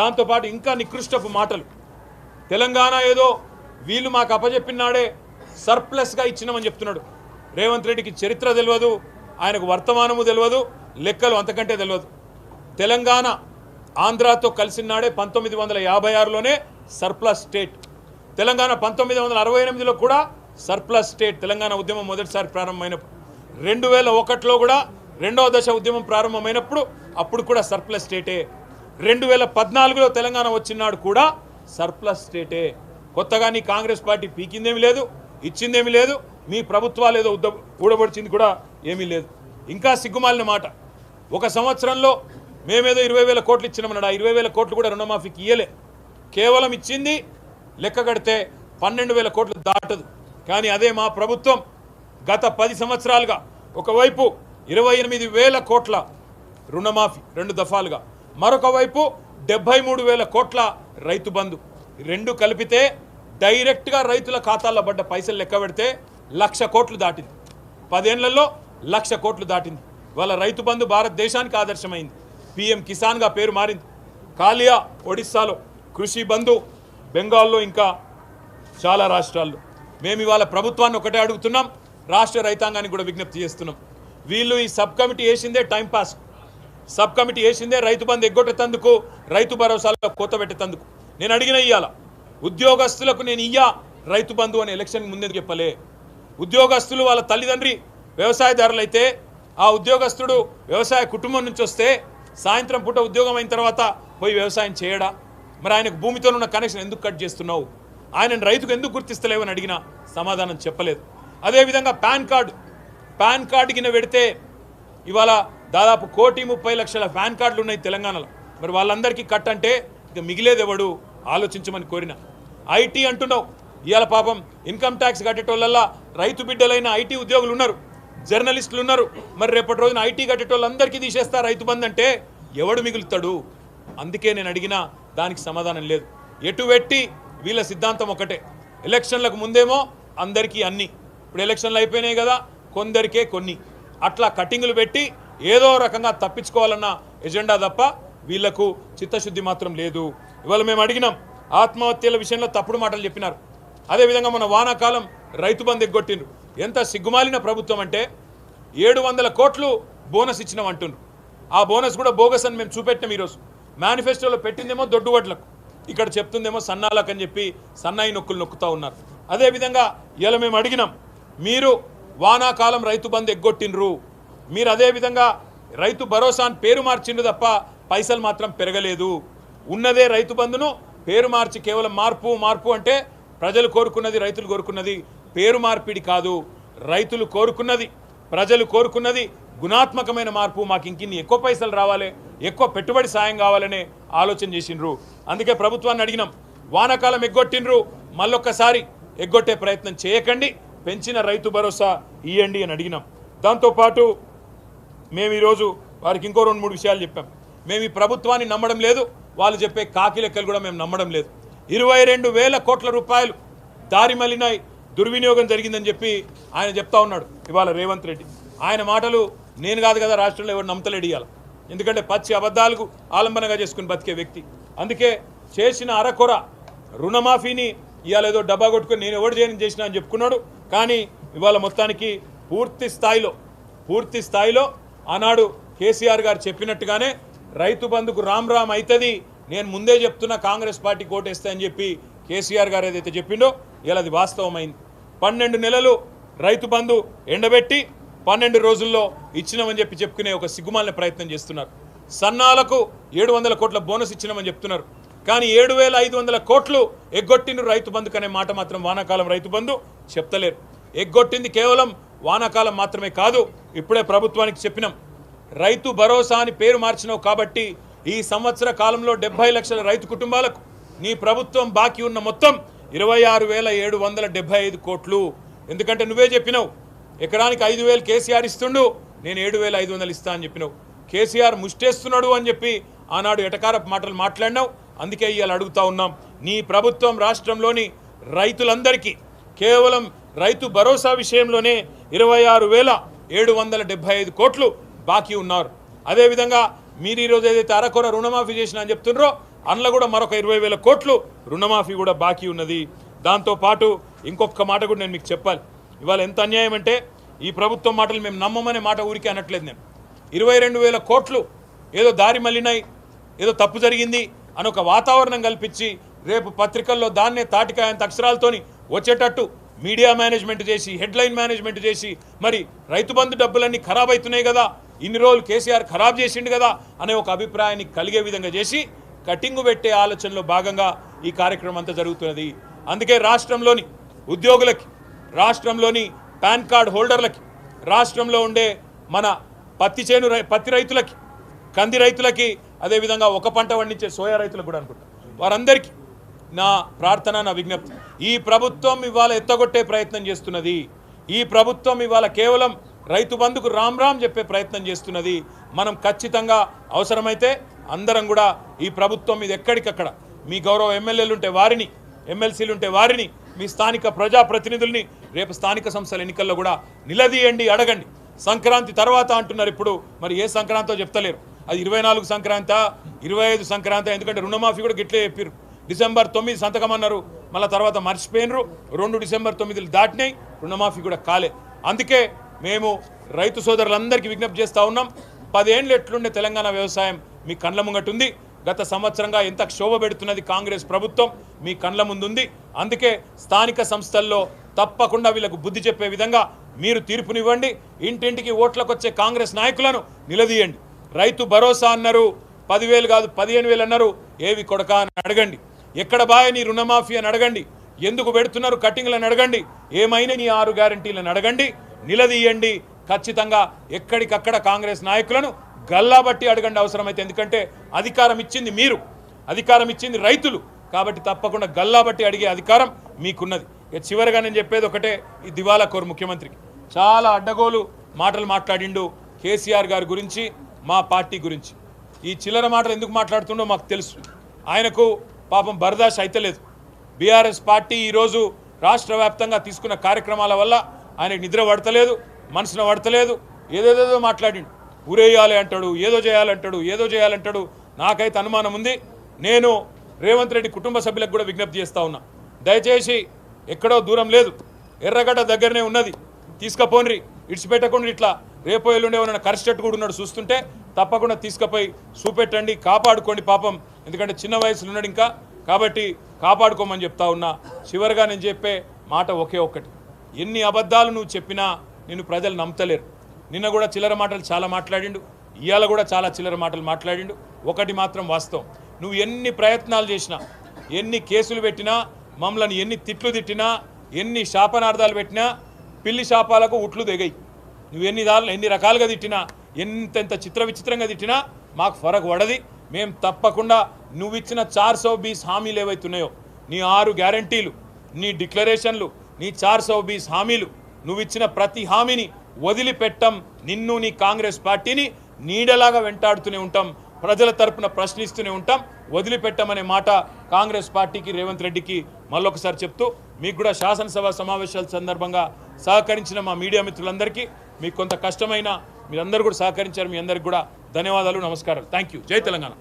దాంతోపాటు ఇంకా నికృష్టపు మాటలు. తెలంగాణ ఏదో వీళ్ళు మాకు అప్పజెప్పినాడే సర్ప్లస్గా ఇచ్చినామని చెప్తున్నాడు. రేవంత్ రెడ్డికి చరిత్ర తెలియదు ఆయనకు వర్తమానము తెలియదు లెక్కలు అంతకంటే తెలియదు తెలంగాణ ఆంధ్రాతో కలిసినాడే పంతొమ్మిది వందల యాభై ఆరులోనే సర్ప్లస్ స్టేట్. తెలంగాణ పంతొమ్మిది వందల అరవై ఎనిమిదిలో కూడా సర్ప్లస్ స్టేట్ తెలంగాణ ఉద్యమం మొదటిసారి ప్రారంభమైనప్పుడు. రెండు వేల ఒకటిలో కూడా రెండవ దశ ఉద్యమం ప్రారంభమైనప్పుడు అప్పుడు కూడా సర్ప్లస్ స్టేటే. రెండు వేల పద్నాలుగులో తెలంగాణ వచ్చినాడు కూడా సర్ప్లస్ స్టేటే. కొత్తగా నీ కాంగ్రెస్ పార్టీ పీకిందేమీ లేదు ఇచ్చిందేమీ లేదు మీ ప్రభుత్వాలు ఏదో ఉద్ద ఊడబడిచింది కూడా ఏమీ లేదు. ఇంకా సిగ్గుమాలిన మాట. ఒక సంవత్సరంలో మేమేదో ఇరవై వేల కోట్లు ఇచ్చినామన్నాడు. ఆ ఇరవై వేల కోట్లు కూడా రుణమాఫీకి ఇయ్యలే. కేవలం ఇచ్చింది లెక్క కడితే పన్నెండు వేల కోట్లు దాటదు. కానీ అదే మా ప్రభుత్వం గత పది సంవత్సరాలుగా ఒకవైపు ఇరవై ఎనిమిది వేల కోట్ల రుణమాఫీ రెండు దఫాలుగా మరొక వైపు డెబ్బై మూడు వేల కోట్ల రైతు బంధు. రెండు కలిపితే డైరెక్ట్గా రైతుల ఖాతాల్లో పడ్డ పైసలు లెక్క పెడితే లక్ష కోట్లు దాటింది. పదేళ్ళలో లక్ష కోట్లు దాటింది. వాళ్ళ రైతు బంధు భారతదేశానికి ఆదర్శమైంది. పిఎం కిసాన్గా పేరు మారింది. కాలియా ఒడిస్సాలో కృషి బంధు బెంగాల్లో ఇంకా చాలా రాష్ట్రాల్లో. మేము ఇవాళ ప్రభుత్వాన్ని ఒకటే అడుగుతున్నాం. రాష్ట్ర రైతాంగానికి కూడా విజ్ఞప్తి చేస్తున్నాం. వీళ్ళు ఈ సబ్ కమిటీ వేసిందే టైంపాస్ సబ్ కమిటీ వేసిందే రైతు బంధు ఎగ్గొట్టేందుకు రైతు భరోసాలో కోత పెట్టేందుకు నేను అడిగిన ఇయ్యాల ఉద్యోగస్తులకు నేను ఇయ్యా రైతు బంధు అని ఎలక్షన్ ముందే చెప్పలే? ఉద్యోగస్తులు వాళ్ళ తల్లిదండ్రి వ్యవసాయదారులు అయితే ఆ ఉద్యోగస్తుడు వ్యవసాయ కుటుంబం నుంచి వస్తే సాయంత్రం పూట ఉద్యోగం అయిన తర్వాత పోయి వ్యవసాయం చేయడా? మరి ఆయనకు భూమితో ఉన్న కనెక్షన్ ఎందుకు కట్ చేస్తున్నావు? ఆయనను రైతుకు ఎందుకు గుర్తిస్తలేవని అడిగినా సమాధానం చెప్పలేదు. అదేవిధంగా పాన్ కార్డు పాన్ కార్డు కింద పెడితే ఇవాళ దాదాపు కోటి ముప్పై లక్షల పాన్ కార్డులు ఉన్నాయి తెలంగాణలో. మరి వాళ్ళందరికీ కట్ అంటే ఇక మిగిలేదు ఎవడు? ఆలోచించమని కోరిన. ఐటీ అంటున్నావు. ఇవాళ పాపం ఇన్కమ్ ట్యాక్స్ కట్టేటోళ్ళల్లా రైతు బిడ్డలైన ఐటీ ఉద్యోగులు ఉన్నారు. జర్నలిస్టులు ఉన్నారు. మరి రేపటి రోజున ఐటీ కట్టేటోళ్ళందరికీ తీసేస్తా రైతు బంద్ అంటే ఎవడు మిగులుతాడు? అందుకే నేను అడిగినా దానికి సమాధానం లేదు. ఎటు పెట్టి వీళ్ళ సిద్ధాంతం ఒకటే. ఎలక్షన్లకు ముందేమో అందరికీ అన్ని. ఇప్పుడు ఎలక్షన్లు అయిపోయినాయి కదా కొందరికే కొన్ని. అట్లా కటింగులు పెట్టి ఏదో రకంగా తప్పించుకోవాలన్న ఎజెండా తప్ప వీళ్ళకు చిత్తశుద్ధి మాత్రం లేదు. ఇవాళ మేము అడిగినాం ఆత్మహత్యల విషయంలో తప్పుడు మాటలు చెప్పినారు. అదేవిధంగా మన వానాకాలం రైతు బంద్ ఎగ్గొట్టిండ్రు. ఎంత సిగ్గుమాలిన ప్రభుత్వం అంటే ఏడు వందల కోట్లు బోనస్ ఇచ్చినాం అంటుండ్రు. ఆ బోనస్ కూడా బోగస్ అని మేము చూపెట్టాం ఈరోజు. మేనిఫెస్టోలో పెట్టిందేమో దొడ్డువడ్లకు ఇక్కడ చెప్తుందేమో సన్నాలకు అని చెప్పి సన్నాయి నొక్కులు నొక్కుతూ ఉన్నారు. అదేవిధంగా ఇలా మేము అడిగినాం మీరు వానాకాలం రైతు బంద్ ఎగ్గొట్టిండ్రు. మీరు అదేవిధంగా రైతు భరోసా అని పేరు మార్చిండు తప్ప పైసలు మాత్రం పెరగలేదు. ఉన్నదే రైతు బంధును పేరు మార్చి కేవలం మార్పు మార్పు అంటే ప్రజలు కోరుకున్నది రైతులు కోరుకున్నది పేరు మార్పిడి కాదు. రైతులు కోరుకున్నది ప్రజలు కోరుకున్నది గుణాత్మకమైన మార్పు. మాకు ఇంకిన్ని ఎక్కువ పైసలు రావాలి ఎక్కువ పెట్టుబడి సాయం కావాలనే ఆలోచన చేసిండ్రు. అందుకే ప్రభుత్వాన్ని అడిగినాం వానాకాలం ఎగ్గొట్టిండ్రు మళ్ళొక్కసారి ఎగ్గొట్టే ప్రయత్నం చేయకండి పెంచిన రైతు భరోసా ఇయ్యండి అని అడిగినాం. దాంతోపాటు మేము ఈరోజు వారికి ఇంకో రెండు మూడు విషయాలు చెప్పాం. మేము ఈ ప్రభుత్వాన్ని నమ్మడం లేదు. వాళ్ళు చెప్పే కాకి లెక్కలు కూడా మేము నమ్మడం లేదు. ఇరవై రెండు వేల కోట్ల రూపాయలు దారి మళ్ళినాయి. దుర్వినియోగం జరిగిందని చెప్పి ఆయన చెప్తా ఉన్నాడు ఇవాళ రేవంత్ రెడ్డి. ఆయన మాటలు నేను కాదు కదా రాష్ట్రంలో ఎవరు నమ్మతలేడు ఇవ్వాలి ఎందుకంటే పచ్చి అబద్ధాలకు ఆలంబనగా చేసుకుని బతికే వ్యక్తి. అందుకే చేసిన అరకొర రుణమాఫీని ఇవాళ ఏదో డబ్బా కొట్టుకొని నేను ఎవడు చేయని చేసిన అని చెప్పుకున్నాడు. కానీ ఇవాళ మొత్తానికి పూర్తి స్థాయిలో పూర్తి స్థాయిలో ఆనాడు కేసీఆర్ గారు చెప్పినట్టుగానే రైతు బంధుకు రామ్ రామ్ అవుతుంది నేను ముందే చెప్తున్నా కాంగ్రెస్ పార్టీ కోటేస్తా అని చెప్పి కేసీఆర్ గారు ఏదైతే చెప్పిండో ఇలా అది వాస్తవమైంది. పన్నెండు నెలలు రైతు బంధు ఎండబెట్టి పన్నెండు రోజుల్లో ఇచ్చినామని చెప్పి చెప్పుకునే ఒక సిగ్గుమాలిన ప్రయత్నం చేస్తున్నారు. సన్నాలకు ఏడు వందల కోట్ల బోనస్ ఇచ్చినామని చెప్తున్నారు. కానీ ఏడు వేల ఐదు వందల కోట్లు ఎగ్గొట్టిన రైతు బంధుకు అనే మాట మాత్రం వానాకాలం రైతు బంధు చెప్తలేరు. ఎగ్గొట్టింది కేవలం వానాకాలం మాత్రమే కాదు ఇప్పుడే ప్రభుత్వానికి చెప్పినాం. రైతు భరోసా అని పేరు మార్చినావు కాబట్టి ఈ సంవత్సర కాలంలో డెబ్బై లక్షల రైతు కుటుంబాలకు నీ ప్రభుత్వం బాకీ ఉన్న మొత్తం ఇరవై ఆరు వేల ఏడు వందల డెబ్బై ఐదు కోట్లు. ఎందుకంటే నువ్వే చెప్పినావు ఎకరానికి ఐదు వేలు కేసీఆర్ ఇస్తుండు నేను ఏడు వేల ఐదు వందలు ఇస్తా అని చెప్పినావు. కేసీఆర్ ముష్టేస్తున్నాడు అని చెప్పి ఆనాడు ఎటకారపు మాటలు మాట్లాడినావు. అందుకే ఇవాళ అడుగుతా ఉన్నాం. నీ ప్రభుత్వం రాష్ట్రంలోని రైతులందరికీ కేవలం రైతు భరోసా విషయంలోనే ఇరవై ఆరు వేల ఏడు వందల డెబ్బై ఐదు కోట్లు బాకీ ఉన్నారు. అదేవిధంగా మీరు ఈరోజు ఏదైతే అరకొర రుణమాఫీ చేసినా అని చెప్తున్నారో అందులో కూడా మరొక ఇరవై వేల కోట్లు రుణమాఫీ కూడా బాకీ ఉన్నది. దాంతోపాటు ఇంకొక మాట కూడా నేను మీకు చెప్పాలి. ఇవాళ ఎంత అన్యాయం అంటే ఈ ప్రభుత్వం మాటలు మేము నమ్మమనే మాట ఊరికే అనట్లేదు నేను. ఇరవై రెండు వేల కోట్లు ఏదో దారి మళ్ళినాయి ఏదో తప్పు జరిగింది అని ఒక వాతావరణం కల్పించి రేపు పత్రికల్లో దాన్నే తాటికాయంత అక్షరాలతోని వచ్చేటట్టు మీడియా మేనేజ్మెంట్ చేసి హెడ్లైన్ మేనేజ్మెంట్ చేసి మరి రైతు బంధు డబ్బులన్నీ ఖరాబ్ అవుతున్నాయి కదా ఇన్ని రోజులు కేసీఆర్ ఖరాబ్ చేసిండు కదా అనే ఒక అభిప్రాయాన్ని కలిగే విధంగా చేసి కటింగు పెట్టే ఆలోచనలో భాగంగా ఈ కార్యక్రమం అంతా జరుగుతున్నది. అందుకే రాష్ట్రంలోని ఉద్యోగులకి రాష్ట్రంలోని పాన్ కార్డ్ హోల్డర్లకి రాష్ట్రంలో ఉండే మన పత్తి చేను రై- పత్తి రైతులకి కంది రైతులకి అదేవిధంగా ఒక పంట పండించే సోయా రైతులకు కూడా అనుకుంటా. వారందరికీ నా ప్రార్థన నా విజ్ఞప్తి. ఈ ప్రభుత్వం ఇవాళ ఎత్తగొట్టే ప్రయత్నం చేస్తున్నది. ఈ ప్రభుత్వం ఇవాళ కేవలం రైతు బంధుకు రామ్ రామ్ చెప్పే ప్రయత్నం చేస్తున్నది. మనం ఖచ్చితంగా అవసరమైతే అందరం కూడా ఈ ప్రభుత్వం మీద ఎక్కడికక్కడ మీ గౌరవ ఎమ్మెల్యేలు ఉంటే వారిని ఎమ్మెల్సీలు ఉంటే వారిని మీ స్థానిక ప్రజాప్రతినిధుల్ని రేపు స్థానిక సంస్థల ఎన్నికల్లో కూడా నిలదీయండి అడగండి. సంక్రాంతి తర్వాత అంటున్నారు ఇప్పుడు. మరి ఏ సంక్రాంతో చెప్తలేరు. అది ఇరవై నాలుగు సంక్రాంత ఇరవై ఐదు సంక్రాంతి ఎందుకంటే రుణమాఫీ కూడా గిట్లే చెప్పారు డిసెంబర్ తొమ్మిది సంతకం అన్నారు మళ్ళీ తర్వాత మర్చిపోయినరు. రెండు డిసెంబర్ తొమ్మిదిలు దాటినాయి. రుణమాఫీ కూడా కాలే. అందుకే మేము రైతు సోదరులందరికీ విజ్ఞప్తి చేస్తూ ఉన్నాం. పదేండ్లు ఎట్లుండే తెలంగాణ వ్యవసాయం మీ కండ్ల ముంగటుంది. గత సంవత్సరంగా ఎంత క్షోభ పెడుతున్నది కాంగ్రెస్ ప్రభుత్వం మీ కండ్ల ముందుంది. అందుకే స్థానిక సంస్థల్లో తప్పకుండా వీళ్ళకు బుద్ధి చెప్పే విధంగా మీరు తీర్పునివ్వండి. ఇంటింటికి ఓట్లకు వచ్చే కాంగ్రెస్ నాయకులను నిలదీయండి. రైతు భరోసా అన్నారు. పదివేలు కాదు పదిహేను వేలు అన్నారు. ఏవి కొడక అని అడగండి. ఎక్కడ బాయ్ నీ రుణమాఫీ అని అడగండి. ఎందుకు పెడుతున్నారు కట్టింగ్లను అడగండి. ఏమైనా నీ ఆరు గ్యారంటీలను అడగండి. నిలదీయండి. ఖచ్చితంగా ఎక్కడికక్కడ కాంగ్రెస్ నాయకులను గల్లాబట్టి అడగండి అవసరమైతే. ఎందుకంటే అధికారం ఇచ్చింది మీరు. అధికారం ఇచ్చింది రైతులు. కాబట్టి తప్పకుండా గల్లాబట్టి అడిగే అధికారం మీకున్నది. ఇక చివరిగా నేను చెప్పేది ఒకటే. ఈ దివాలా కోరు ముఖ్యమంత్రికి. చాలా అడ్డగోలు మాటలు మాట్లాడిండు కేసీఆర్ గారి గురించి మా పార్టీ గురించి. ఈ చిల్లర మాటలు ఎందుకు మాట్లాడుతుండో మాకు తెలుసు. ఆయనకు పాపం బర్దాష్ అయితలేదు. బీఆర్ఎస్ పార్టీ ఈరోజు రాష్ట్ర వ్యాప్తంగా తీసుకున్న కార్యక్రమాల వల్ల ఆయనకు నిద్ర పడతలేదు మనసున పడతలేదు ఏదేదేదో మాట్లాడిండు. ఊరేయాలి అంటాడు ఏదో చేయాలంటాడు ఏదో చేయాలంటాడు నాకైతే అనుమానం ఉంది. నేను రేవంత్ రెడ్డి కుటుంబ సభ్యులకు కూడా విజ్ఞప్తి చేస్తూ ఉన్నా. దయచేసి ఎక్కడో దూరం లేదు. ఎర్రగడ్డ దగ్గరనే ఉన్నది. తీసుకపోన్రి ఇడిచిపెట్టకుండా ఇట్లా రేపో ఎల్లుండే ఉన్న కరిస్టెట్ కూడా ఉన్నాడు చూస్తుంటే తప్పకుండా తీసుకుపోయి చూపెట్టండి కాపాడుకోండి పాపం. ఎందుకంటే చిన్న వయసులో ఉన్నాడు ఇంకా. కాబట్టి కాపాడుకోమని చెప్తా ఉన్నా. చివరిగా నేను చెప్పే మాట ఒకే ఒక్కటి. ఎన్ని అబద్ధాలు నువ్వు చెప్పినా నిన్ను ప్రజలు నమ్మతలేరు. నిన్న కూడా చిల్లర మాటలు చాలా మాట్లాడిండు. ఇవాళ కూడా చాలా చిల్లర మాటలు మాట్లాడిండు. ఒకటి మాత్రం వాస్తవం. నువ్వు ఎన్ని ప్రయత్నాలు చేసినా ఎన్ని కేసులు పెట్టినా మమ్మల్ని ఎన్ని తిట్లు తిట్టినా ఎన్ని శాపనార్థాలు పెట్టినా పిల్లి శాపాలకు ఉట్లు దిగయి నువ్వు ఎన్ని దారులు ఎన్ని రకాలుగా తిట్టినా ఎంతెంత చిత్ర విచిత్రంగా తిట్టినా మాకు ఫరక్ పడది. మేము తప్పకుండా నువ్వు ఇచ్చిన చార్ సో బీస్ హామీలు ఏవైతున్నాయో నీ ఆరు గ్యారంటీలు నీ డిక్లరేషన్లు నీ చార్ సో బీస్ హామీలు నువ్వు ఇచ్చిన ప్రతి హామీని వదిలిపెట్టం నిన్ను నీ కాంగ్రెస్ పార్టీని నీడలాగా వెంటాడుతూనే ఉంటాం ప్రజల తరపున ప్రశ్నిస్తూనే ఉంటాం వదిలిపెట్టమనే మాట కాంగ్రెస్ పార్టీకి రేవంత్ రెడ్డికి మళ్ళొకసారి చెప్తూ మీకు కూడా శాసనసభ సమావేశాల సందర్భంగా సహకరించిన మా మీడియా మిత్రులందరికీ మీకు కొంత కష్టమైన మీరందరూ కూడా సహకరించారు మీ అందరికి కూడా ధన్యవాదాలు నమస్కారాలు. థ్యాంక్ యూ జై తెలంగాణ.